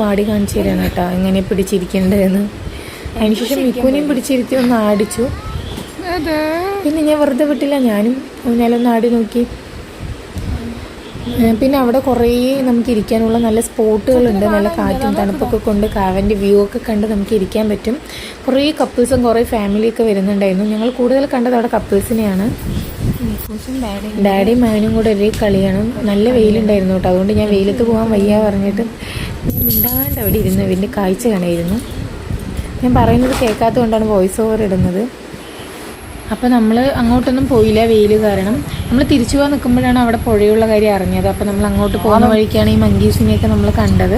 ആടി കാണിച്ചു തരാണ് കേട്ടോ എങ്ങനെ പിടിച്ചിരിക്കേണ്ടതെന്ന്. അതിനുശേഷം മിക്കുനെയും പിടിച്ചിരുത്തി ഒന്ന് ആടിച്ചു. പിന്നെ ഞാൻ വെറുതെ വിട്ടില്ല ഞാനും ഊഞ്ഞാലൊന്ന് ആടി നോക്കി. പിന്നെ അവിടെ കുറേ നമുക്ക് ഇരിക്കാനുള്ള നല്ല സ്പോട്ടുകളുണ്ട്. നല്ല കാറ്റും തണുപ്പൊക്കെ കൊണ്ട് കാവന്റെ വ്യൂ ഒക്കെ കണ്ട് നമുക്ക് ഇരിക്കാൻ പറ്റും. കുറേ കപ്പിൾസും കുറേ ഫാമിലിയൊക്കെ വരുന്നുണ്ടായിരുന്നു. ഞങ്ങൾ കൂടുതൽ കണ്ടത് അവിടെ കപ്പിൾസിനെയാണ് ഡാഡിയും മകനും കൂടെ ഒരേ കളിയാണ്. നല്ല വെയിലുണ്ടായിരുന്നു കേട്ടോ. അതുകൊണ്ട് ഞാൻ വെയിലത്ത് പോകാൻ വയ്യ പറഞ്ഞിട്ട് ഞാൻ മിണ്ടാണ്ട് അവിടെ ഇരുന്ന് ഇതിന്റെ കാഴ്ച കാണായിരുന്നു. ഞാൻ പറയുന്നത് കേൾക്കാത്തതുകൊണ്ടാണ് വോയിസ് ഓവർ ഇടുന്നത്. അപ്പോൾ നമ്മൾ അങ്ങോട്ടൊന്നും പോയില്ല വെയിൽ കാരണം. നമ്മൾ തിരിച്ചു പോകാൻ നിൽക്കുമ്പോഴാണ് അവിടെ പുഴയുള്ള കാര്യം അറിഞ്ഞത്. അപ്പോൾ നമ്മൾ അങ്ങോട്ട് പോകുന്ന വഴിക്കാണ് ഈ മങ്കീസിനെയൊക്കെ നമ്മൾ കണ്ടത്.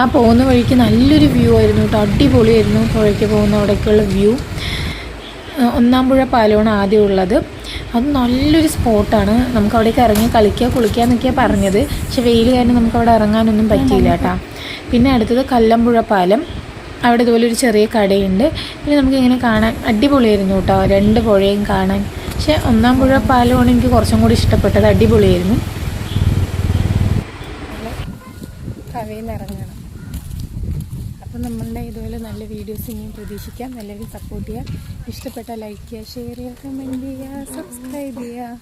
ആ പോകുന്ന വഴിക്ക് നല്ലൊരു വ്യൂ ആയിരുന്നു കേട്ടോ. അടിപൊളിയായിരുന്നു പുഴയ്ക്ക് പോകുന്ന അവിടേക്കുള്ള വ്യൂ ഒന്നാം പുഴ പാലമാണ് ആദ്യം ഉള്ളത്. അത് നല്ലൊരു സ്പോട്ടാണ്. നമുക്ക് അവിടേക്ക് ഇറങ്ങി കളിക്കുക കുളിക്കുക എന്നൊക്കെയാണ് പറഞ്ഞത്. പക്ഷെ വെയിൽ കാരണം നമുക്ക് അവിടെ ഇറങ്ങാനൊന്നും പറ്റിയില്ല കേട്ടോ. പിന്നെ അടുത്തത് കല്ലമ്പുഴ പാലം. അവിടെ ഇതുപോലെ ഒരു ചെറിയ കടയുണ്ട്. പിന്നെ നമുക്ക് ഇങ്ങനെ കാണാൻ അടിപൊളിയായിരുന്നു കേട്ടോ. രണ്ട് പുഴയും കാണാൻ. പക്ഷെ ഒന്നാം പുഴ പാലമാണ് എനിക്ക് കുറച്ചും കൂടി ഇഷ്ടപ്പെട്ടത്. അടിപൊളിയായിരുന്നു. കവയിൽ ഇറങ്ങണം. അപ്പം നമ്മളുടെ ഇതുപോലെ നല്ല വീഡിയോസ് ഇനിയും പ്രതീക്ഷിക്കാം. എല്ലാവരും സപ്പോർട്ട് ചെയ്യുക ഇഷ്ടപ്പെട്ട ലൈക്ക് ചെയ്യുക ഷെയർ ചെയ്യുക കമന്റ് ചെയ്യുക സബ്സ്ക്രൈബ് ചെയ്യുക.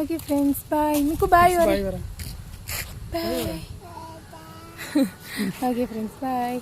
ഓക്കെ ഫ്രണ്ട്സ് ബൈ നമുക്ക് bye bye okay friends bye